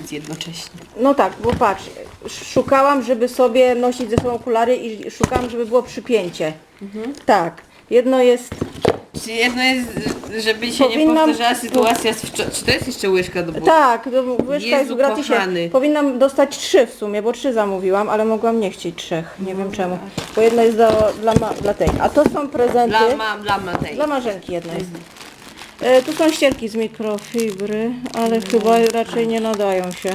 nic jednocześnie. No tak, bo patrz, szukałam, żeby sobie nosić ze sobą okulary i szukałam, żeby było przypięcie. Tak, jedno jest, Czy jedno jest, żeby się nie Powinnam- powtarzała sytuacja z wczoraj. Czy to jest jeszcze łyżka do buzi? tak, to łyżka jest Jezu w gratisie. kochany. Powinnam dostać trzy w sumie, bo trzy zamówiłam, ale mogłam nie chcieć trzech, nie wiem czemu. Bo jedno jest do, dla, ma, dla tej, a to są prezenty. Dla, ma, dla Matei. Dla marzenki jedna jest. E, tu są ścierki z mikrofibry, ale chyba raczej nie nadają się.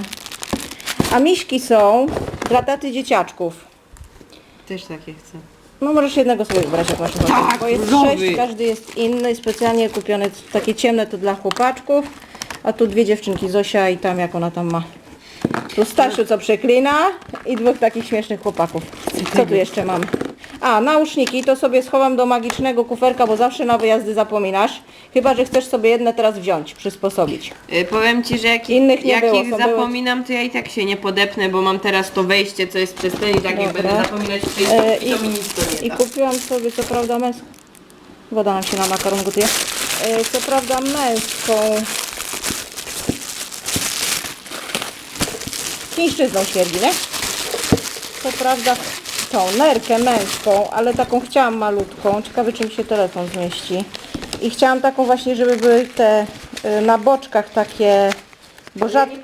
A miśki są dla taty dzieciaczków. Też takie chcę. No możesz jednego sobie wybrać jak masz ochotę, Tak, bo jest różowy. sześć, każdy jest inny, specjalnie kupione takie ciemne to dla chłopaczków, a tu dwie dziewczynki, Zosia i tam jak ona tam ma. Tu Stasiu co przeklina i dwóch takich śmiesznych chłopaków. Co tu jeszcze mam? A, nauszniki to sobie schowam do magicznego kuferka, bo zawsze na wyjazdy zapominasz. Chyba, że chcesz sobie jedne teraz wziąć, przysposobić. Y, powiem Ci, że jak, Innych nie jak było, ich były- zapominam, to ja i tak się nie podepnę, bo mam teraz to wejście, co jest przez ten i tak jak Dobra. będę zapominać przejść, E, i to mi nic to nie I da. kupiłam sobie, co prawda, męską. Woda nam się na makaron gotuje. E, co prawda męską. Chińszczyzną śmierdzi, nie? Co prawda tą nerkę męską, ale taką chciałam malutką. Ciekawe, czy mi się telefon zmieści. I chciałam taką właśnie, żeby były te y, na boczkach takie, bo rzadko...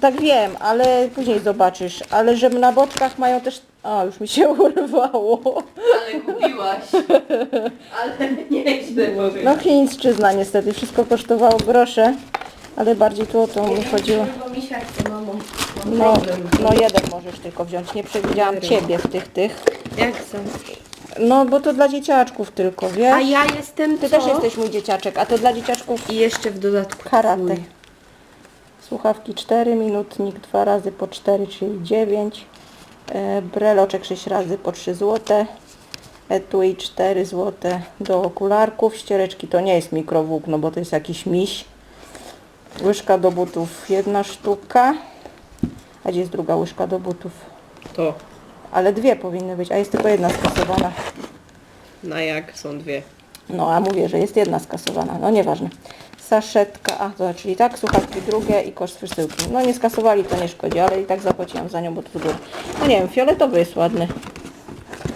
Tak wiem, ale później zobaczysz. Ale żeby na boczkach mają też... A, już mi się urwało. Ale kupiłaś. Ale nieźle powiem. No chińszczyzna niestety. Wszystko kosztowało grosze. Ale bardziej tu o to mi chodziło. Bo mi serce, mamo. No, no jeden możesz tylko wziąć. Nie przewidziałam ciebie w tych tych. Jak chcę? No bo to dla dzieciaczków tylko, wiesz? A ja jestem Ty co? też jesteś mój dzieciaczek, a to dla dzieciaczków I jeszcze w dodatku karate. twój. Słuchawki 4, minutnik 2 razy po 4, czyli 9. E, breloczek 6 razy po 3 zł. Etui 4 zł do okularków. Ściereczki to nie jest mikrowłókno, bo to jest jakiś miś. Łyżka do butów jedna sztuka. A gdzie jest druga łyżka do butów? To. Ale dwie powinny być, a jest tylko jedna skasowana. Na jak są dwie. No, a mówię, że jest jedna skasowana. No, nieważne. Saszetka, a to czyli tak, słuchawki drugie i koszt wysyłki. No, nie skasowali, to nie szkodzi, ale i tak zapłaciłam za nią, bo to dużo. No nie wiem, fioletowy jest ładny.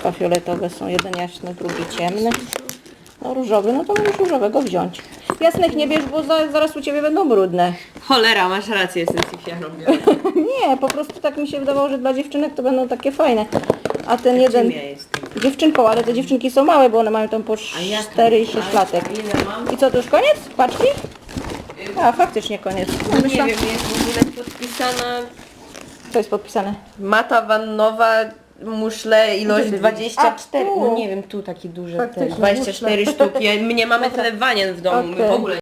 Dwa fioletowe są, jeden jaśny, drugi ciemny. No, różowy, no to możesz różowego wziąć. Jasnych nie bierz, bo za, zaraz u Ciebie będą brudne. Cholera, masz rację, jestem syfianą. Nie, po prostu tak mi się wydawało, że dla dziewczynek to będą takie fajne. A ten jeden... ja jestem? Dziewczynką, ale te dziewczynki są małe, bo one mają tam po 4 i 6 latek. Ile mam? I co, to już koniec? Paczki? A, faktycznie koniec. No nie Myślałam, wiem, jest w ogóle podpisana co jest podpisane. mata wannowa, muszle, ilość Gdzie? 24. A, tu. No nie wiem, tu taki duży. Faktycznie, Te 24 muszle. sztuki. My nie mamy tyle wanien w domu, my w Okej. ogóle